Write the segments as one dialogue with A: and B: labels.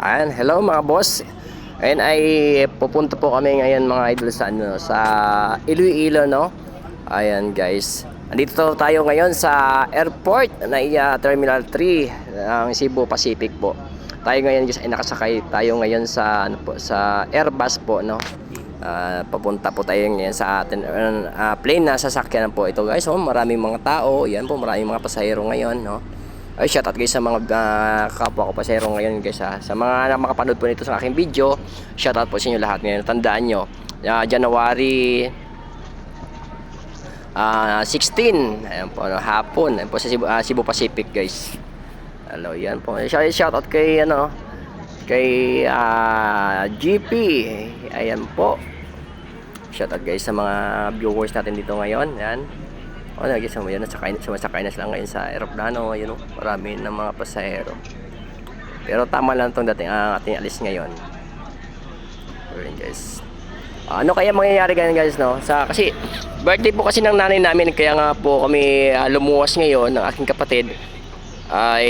A: Ayan, hello mga boss. Ayan ay pupunta po kami ngayon mga idol sa ano sa Iloilo no. Ayan guys. Andito tayo ngayon sa airport na iya Terminal 3 ng Cebu Pacific po. Tayo ngayon guys ay nakasakay tayo ngayon sa ano po sa Airbus po no. Ah, papunta po tayo ngayon sa atin ah, plane na sasakyan po ito guys. Oh, maraming mga tao. Yan po, maraming mga pasahero ngayon no. Ay, shoutout guys sa mga ah, kapwa ko pasero ngayon guys ha. Sa mga makapanood po nito sa aking video, shoutout po sa inyo lahat ngayon. Tandaan nyo, ah, January ah 16, ayan po, ano, hapon, ayan po sa Cebu, ah, Cebu Pacific guys. Hello, yan po. Shout- Shoutout kay ano, kay ah, GP. Ayan po. Shoutout guys sa mga viewers natin dito ngayon. Yan. O, oh, nagisa mo yun. Nasakay, sumasakay na sila ngayon sa aeroplano. Yun, marami ng mga pasahero. Pero tama lang itong dating ang ating alis ngayon. Ayun guys. Ah, ano kaya mangyayari ganyan guys no? Sa kasi birthday po kasi ng nanay namin kaya nga po kami ah, lumuwas ngayon ng aking kapatid ay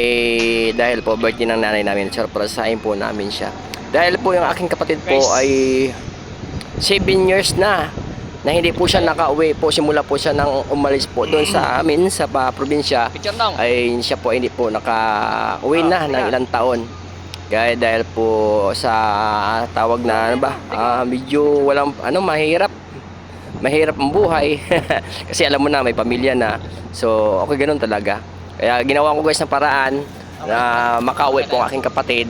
A: dahil po birthday ng nanay namin surprisein po namin siya. Dahil po yung aking kapatid po ay 7 years na na hindi po siya nakauwi po simula po siya nang umalis po doon sa amin sa pa, probinsya ay siya po hindi po nakauwi na ng ilang taon. Gaya dahil po sa tawag na ano ba, ah, medyo walang ano mahirap. Mahirap ang buhay. Kasi alam mo na may pamilya na. So okay ganun talaga. Kaya ginawa ko guys ng paraan na makauwi po ang aking kapatid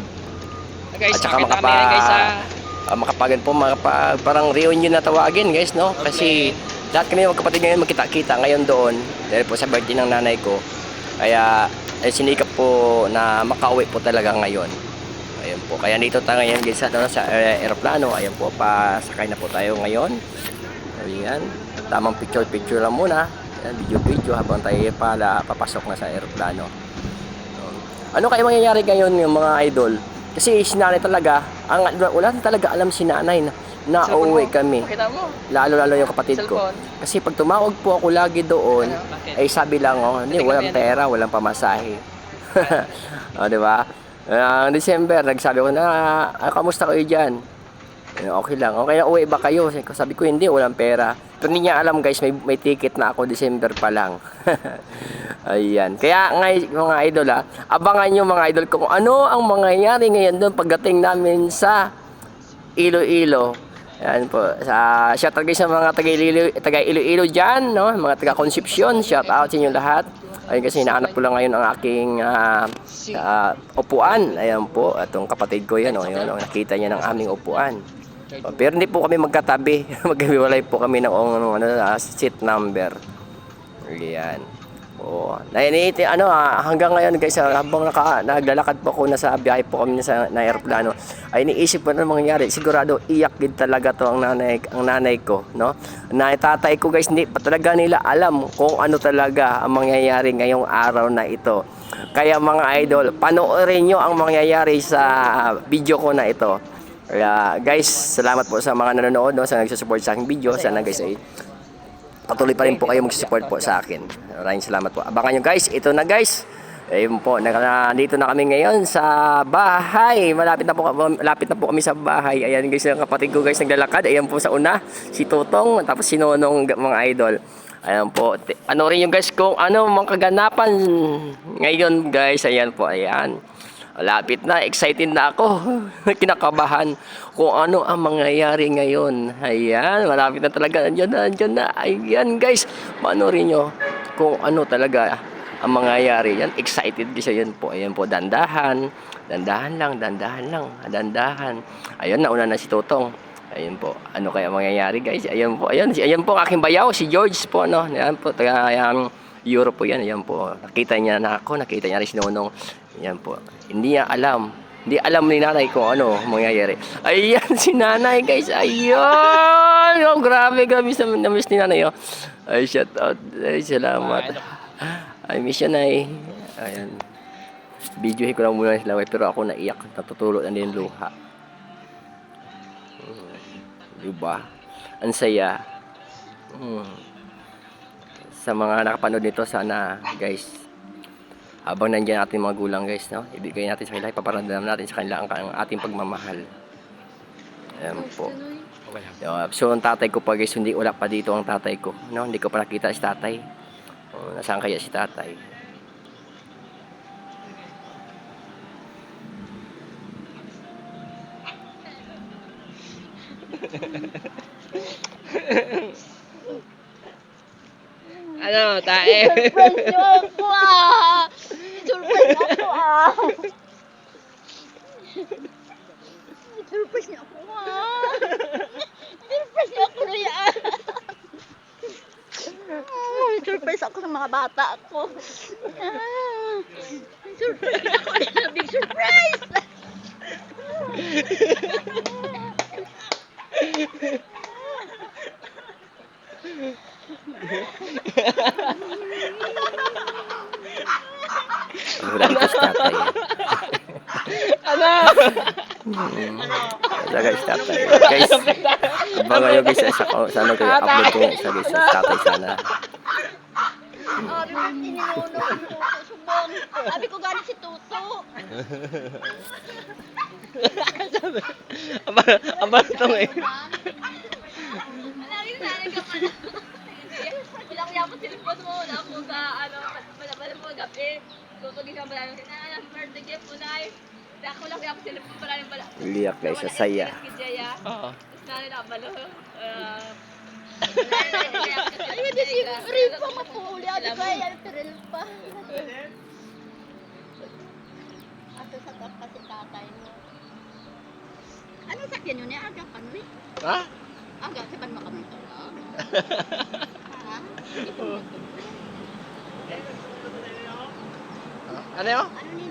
A: at saka makapa uh, makapagan po makapa, parang reunion na tawagin guys no? Kasi lahat kami magkapatid ngayon magkita-kita ngayon doon dahil po sa birthday ng nanay ko. Kaya ay sinikap po na makauwi po talaga ngayon. Ayun po. Kaya dito tayo ngayon guys sa, ano, sa eh, aeroplano. Ayun po pasakay na po tayo ngayon. Ayan. Tamang picture picture lang muna. Ayan, video video habang tayo pala papasok na sa aeroplano. Ano kaya mangyayari ngayon yung mga idol? Kasi si nanay talaga, ang wala na talaga alam si nanay na nauwi kami. Lalo-lalo yung kapatid ko. Kasi pag tumawag po ako lagi doon,
B: Ano? Bakit?
A: ay sabi lang, oh, hindi, walang pera, walang pamasahe. o, di ba? Ang December, nagsabi ko na, ah, kamusta kayo dyan? Eh, Okay lang. Okay na uwi ba kayo? Sabi ko- hindi, walang pera. Pero hindi niya alam guys, may, may ticket na ako December pa lang. Ayan. Kaya nga mga idol ha, abangan nyo mga idol kung ano ang mangyayari ngayon doon pagdating namin sa Iloilo. Yan po. Sa shout out guys sa mga taga Iloilo, taga Iloilo diyan, no? Mga taga Concepcion, shout out sa inyo lahat. Ayun kasi hinahanap ko lang ngayon ang aking ah, ah, upuan. Ayan po, atong kapatid ko yan, oh, yun, oh, nakita niya ng aming upuan. Oh, Pero hindi po kami magkatabi. Maghiwalay po kami ng ano, ano, seat number. Ayan. Oo. Nainiti, ano, ah, hanggang ngayon guys, ah, habang naka, naglalakad po ako, nasa biyahe po kami sa na aeroplano, ay iniisip ko na mangyayari. Sigurado, iyak din talaga to ang nanay, ang nanay ko, no? Na tatay ko guys, hindi pa talaga nila alam kung ano talaga ang mangyayari ngayong araw na ito. Kaya mga idol, panoorin nyo ang mangyayari sa video ko na ito. Kaya guys, salamat po sa mga nanonood, no, sa nagsusupport sa aking video. Sana guys ay patuloy pa rin po kayo mag-support po sa akin. Maraming salamat po. Abangan nyo guys, ito na guys. Ayun po, nandito na kami ngayon sa bahay. Malapit na po, malapit na po kami sa bahay. Ayan guys, yung kapatid ko guys naglalakad. Ayan po sa una, si Tutong, tapos si Nonong mga idol. Ayan po, ano rin yung guys kung ano mga kaganapan ngayon guys. Ayan po, ayan. Malapit na, excited na ako. Kinakabahan kung ano ang mangyayari ngayon. Ayan, malapit na talaga. Andiyan na, andiyan na. Ayan guys, panoorin nyo kung ano talaga ang mangyayari. Yan, excited kasi yan po. Ayan po, dandahan. Dandahan lang, dandahan lang. Dandahan. Ayun, nauna na si Totong. Ayun po, ano kaya mangyayari guys? Ayan po, ayan, si- ayan po ang aking bayaw, si George po, no? Ayan po, taga, ayan, Europe po yan, ayan po. Nakita niya na ako, nakita niya rin si Nonong. Ayan po. Hindi niya alam. Hindi alam ni nanay kung ano mangyayari. Ayan si nanay guys. Ayun! Oh, grabe, grabe sa na-miss ni nanay. Oh. Ay, shout out. Ay, salamat. Ay, miss yan ay. Ayan. Videohin ko lang muna sila pero ako naiyak. Natutulog na din luha. Hmm. Diba? Ang saya. Hmm. Sa mga nakapanood nito, sana guys, habang nandiyan natin mga gulang guys, no? Ibigay natin sa kanila, ipaparamdam natin sa kanila ang, ang ating pagmamahal. Ayan po. So, ang tatay ko pa guys, hindi wala pa dito ang tatay ko. No? Hindi ko pa nakita si tatay. Uh, nasaan kaya si tatay?
B: Ano, tae?
C: Surprise niyo ako ah! Surprise ako ah! Surprise niyo ako ah! Surprise niyo ako Rian! Ah, Surprise ako sa mga bata ko. Ah, Surprise ako! Big surprise!
A: Uh, wala dito si tatay.
B: Ano?
A: Wala guys, si tatay. Guys, abangan nyo guys, sa, sana kayo upload ko sa guys, sa tatay sana.
C: Oh, ninuno ko subong. Sabi ko galing si Tuto.
B: Aba, aba ito eh.
C: Lagi na ka pala. Wala ko cellphone mo. Wala ko sa ano, wala pala mo gabi. Tutugin ka pala. Na, na, birthday gift mo na ay. Wala ko lang yapon cellphone pala yung pala.
A: Liyak guys, sa saya.
B: Oo.
C: Tapos na rin abalo. Ay, hindi si pa mapuli. Adi ko ay Ril pa. Ato sa kapwa si tatay mo. Ano sa yun yun? Aga pa no eh.
B: Ha?
C: Aga, sa ban makamay to na. Ha?
B: Ano yun?
C: Ano nini?